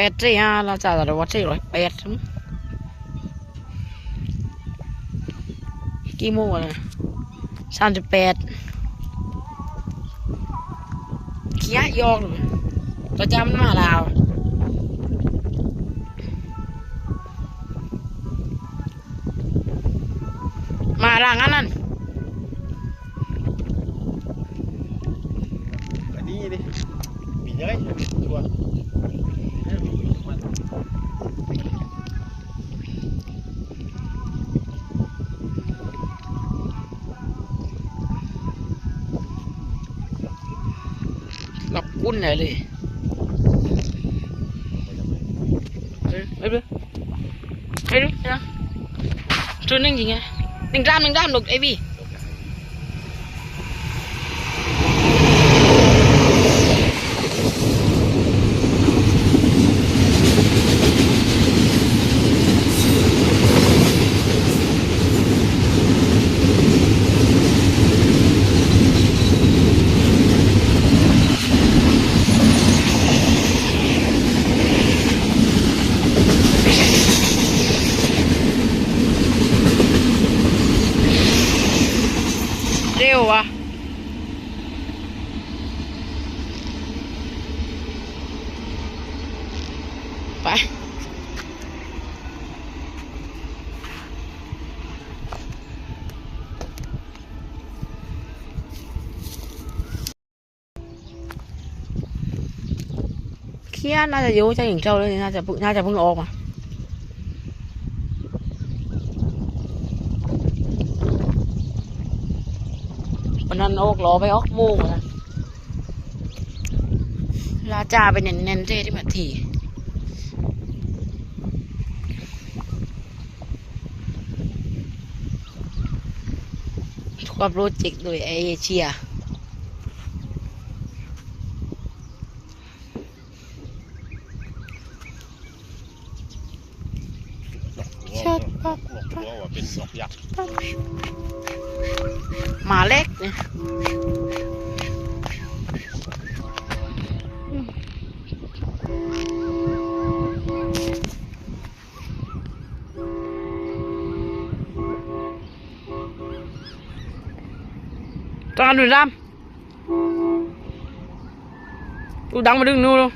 แปดสี่ห้าเราจ่ายแต่ว่าสี่ร้อยแปดกี่โมงอะนะสามสิบแปดเขี้ยยอกเระจำมาลาวมาร่างอันนั้น หลับกุ้นไหนเลยเฮ้ยไปเลยไปเลยนะชุดหนึ่งจริงไงหนึ่งด้ามหนึ่งด้ามลูกไอพี่เร็ววะไป เคียน่าจะอยุ่จะหญิงเจ้าเลยน่าจะพิ่งน่าจะเพิ่งออกมาวันนั้นออกล้อไปออกโมงนะลาจ่าไปเน้นๆเท่ที่มาทีทัวร์โปรเจกต์โดยเอเชีย ชัดปั๊บ หลอกว่าเป็นดอกยักษ์หมาเล็กเนี่ยตอนดูดำดูดังมาดึงนู่นลูก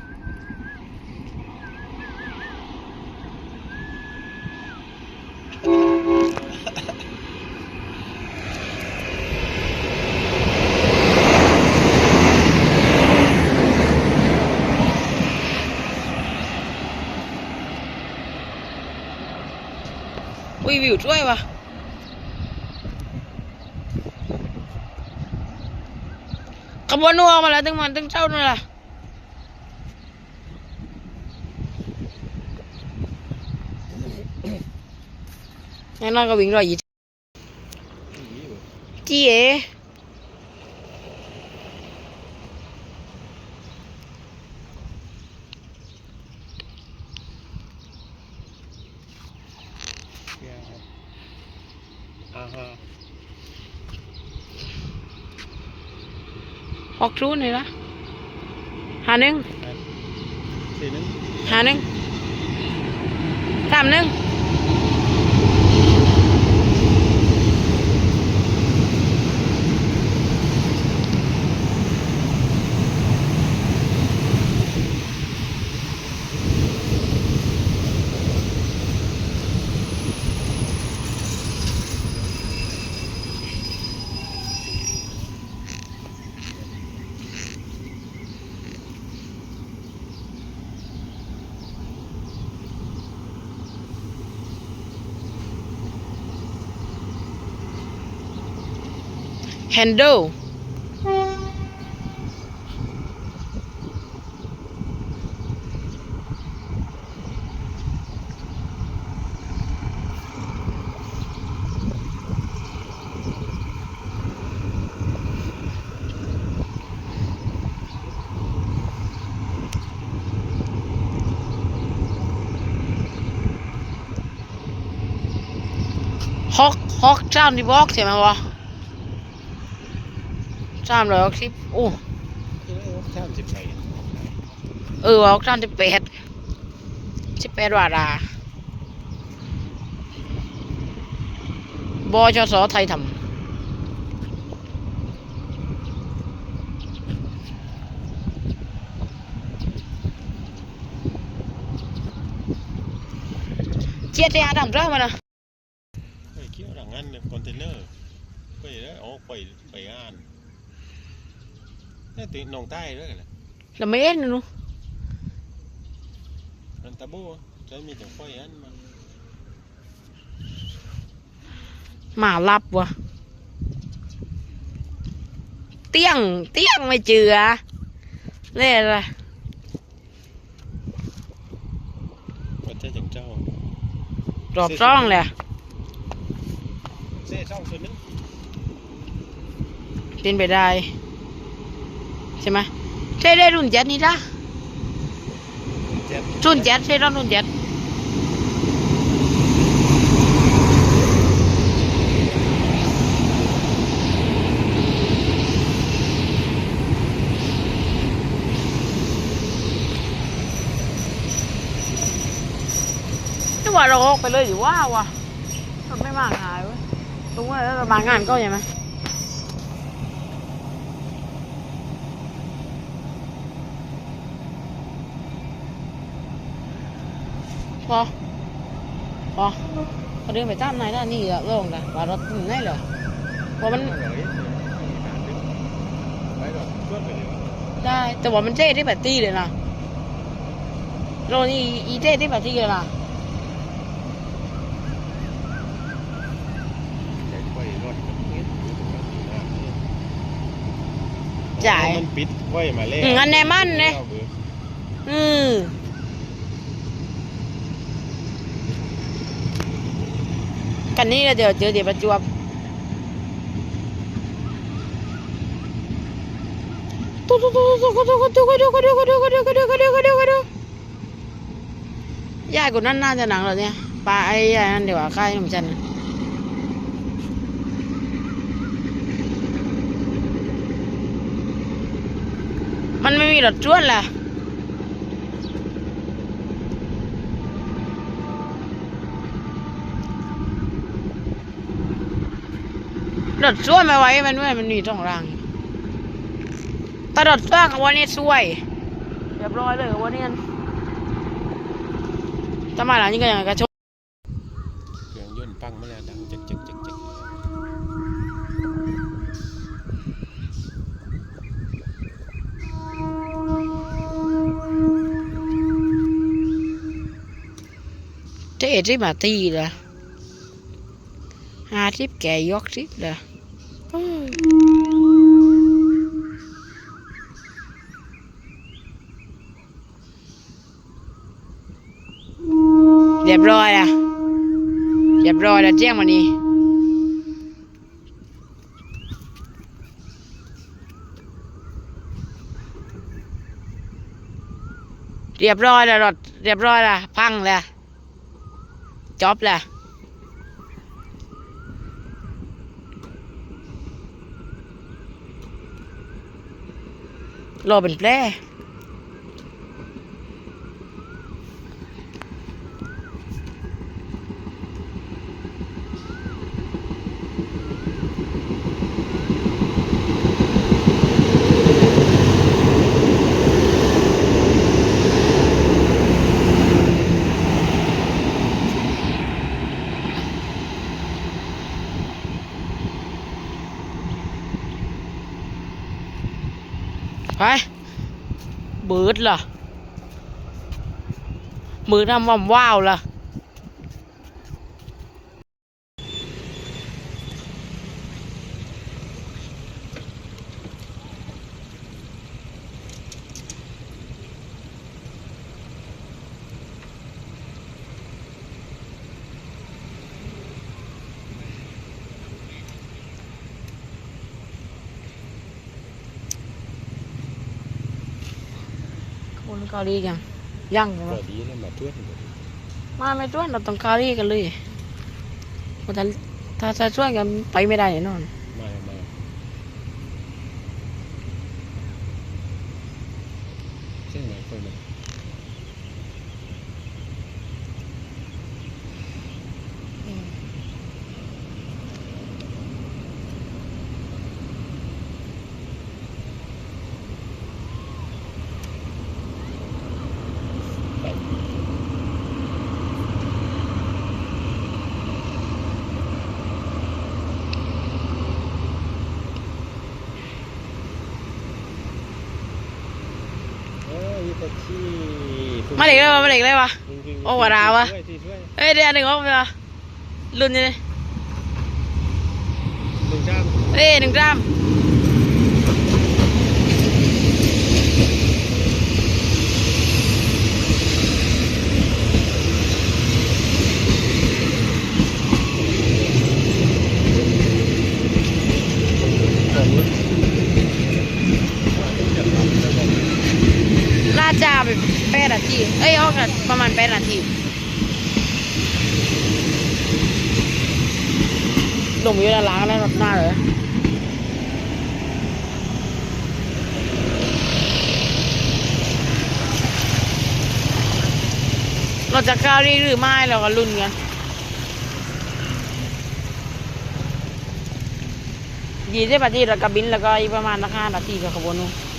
อุ้ยวิวช่วยวะ ขบวนนัวมาแล้วตึงมันตึงเจ้านั่นล่ะงั้นเราก็วิ่งร อยยีจีเออ่าฮะออกทรูนี่ละหาหนึ่งสี่นึงหาหนึ่งสามหนึ่ง แฮนเดิลฮอกฮอกเจ้ามที่บอกใช่ไหมวะ จ้ามร้อยหกสิบโอ้สามสิบไงเออฮอกจ้ามที่แปดสิบแปดวาราบจสไทยทำเจี๊ยดที่หาทำเรื่องมานะไปเกี่ยวหลังงานคอนเทนเนอร์ไปแล้วออกไปไปอ่าน นี่ติน้องใต้ด้วยกันนะแล้วไม่เอ็นนะหนูอันตาโบใช้มีแต่ไฟอันมาหมาลับวะเตี้ยง เตี้ยงไม่เจือเล่อะไรประเทศจังเจ้ารอบร่องเลยเซ่ช่องตัวนึงเป็นไปได้ ใช่ไหมใช่ได้รุ่นเจ็ดนี่ละเจ็ดรุ่นเจ็ดใช่รถรุ่นเจ็ดนี่ว่าเราออกไปเลยหรือว่าวะมันไม่มากหายเว้ยตรงว่าแล้วเรามางานก็ยังไหมพอพอพอเดินไปตามนายด้านนี่อะโล่งนะว่ารถอยู่ไหนเหรอเพ ราะมันไปก่อนชวนไปเลยได้แต่ว่ามันเจ๊ได้แบบตีเลยนะโรนี่อีเจ๊ได้แบบตีเลยนะไปรถมันปิดจ่ายมันปิดไว้มาแล้วอืมอันแน่มั่นเนี่ยอืมันนี่แล้วเดี๋ยวเจอเดี๋ยวประจวบตุ๊ตุ๊ตุ๊ตุ๊ตุ๊ตุ๊ตุ๊ตุ๊ตุ๊ตุ๊ตุ๊ตุ๊ตุ๊ตุ๊ตุ๊ตุ๊ตุ๊ตุ๊ยายคนนั้นน่าจะหนังเหรอเนี่ยปลาไอ้ยายนั่นเดี๋ยวค่ายนมจันทร์น่ะมันไม่มีรถจ้วนล่ะ รถช่วยไม่ไหวมันด้วยมันมีสองรางแต่รถช่วยกับวันนี้ช่วยเรียบร้อยเลยวันนี้ถ้ามาหลังนี้ก็ยังไงก็ชกเครื่องยนต์ปังมาแล้วดังจึกจึกจึกจึกเจ๊ที่มาตีละหาทิปแกยกทิปละโอ้ยเรียบร้อยละเรียบร้อยละเจ้งวันนี้เรียบร้อยแล้วรถเรียบร้อยและพังแล้วจบแล้วรอเป็นแผลไป เบิดล่ะมือทำว่ำว้าวล่ะ คนเกาหลียังยังใช่ไหมก็ดีแล้วมาช่วยกันมาไม่ช่วยเราต้องเกาหลีกันเลยเพราะถ้าถ้าถ้าช่วยกันไปไม่ได้แน่นอน มามาเส้นไหนค่อยมา ก็ขี้ มาเด็กเลยวะมาเด็กเลยวะโอ้วะดาวะช่วยช่วยเอ้ยเดี๋ยวหนึ่งออกไปวะรุ่นยังไงหนึ่งจ้ามเอ้ยหนึ่งกรัม ลาดจ้าไปแปดนาที เอ้ยออกกันประมาณแปดนาทีลงอยู่ด้านหลังแล้วหน้าเลยเราจะก้าวได้หรือไม่เราก็ลุ้นกันยี่สิบนาทีแล้วก็บินแล้วก็อีกประมาณห้านาทีกับขบวนนู้น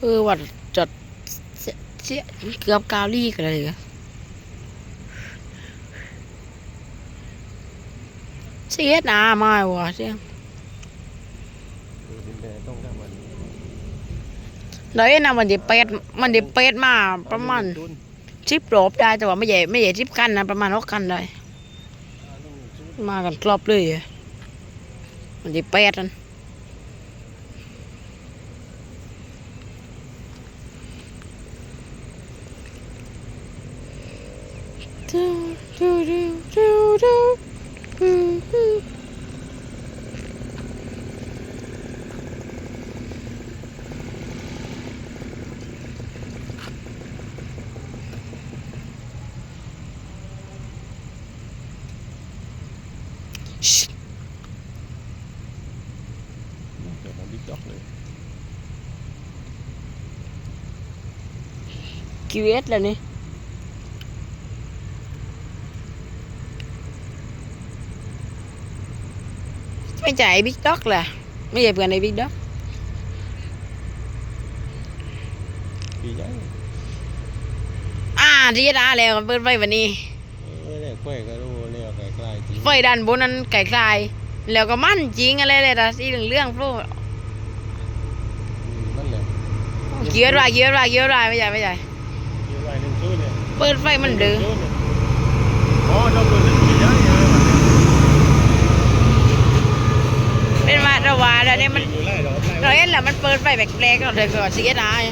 เออว่าจดเสียเสียเกือบกาวลี่กันเลยเสียหนามาว่ะเสียดินแดงต้องทำมันเดี๋ยวนะมันจะเป็ดมันจะเป็ดมาประมาณชิปรอบได้แต่ว่าไม่ใหญ่ไม่ใหญ่ชิปกันนะประมาณหกกันได้มากันครอบเลยมันจะเป็ดนั่นดูดูดู ดูดูดูดูเดี๋ยวมันบิ๊กด็อกเลย กี่เวทแล้วนี่ ไม่ใช่ไอ้บิ๊กด็อกแหละไม่ใช่เพื่อนไอ้บิ๊กด็อกปีใหญ่อ่าที่จะได้แล้วเปิดไฟวันนี้เออเนี่ยกล้วยก็รู้เนี่ยไกลๆจริงไฟด้านบนนั้นไก่ทรายแล้วก็มั่นจริงอะไรเลยแต่สีเหลืองเรื่องๆโฟลอืมนั่นแหละเกียร์ไรเกียร์ไรเกียร์ไรไม่ใช่ไม่ใช่อยู่ไรหนึ่งชุดเนี่ยเปิดไฟมันเดือหงชุเนี่ยอ๋อต้องดูหนึ่งปีใหญ่เลย เป็นมาตรวา แล้วเนี่ยมันอยู่ไล่ดอกไล่เราเห็นแล้วมันเปิดไฟแปลกๆก็เลยก็สีดาย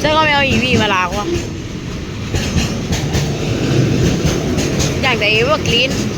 เจ้าก็ไม่เอาอีวีมาลากวะอย่างแต่ว่ากรีน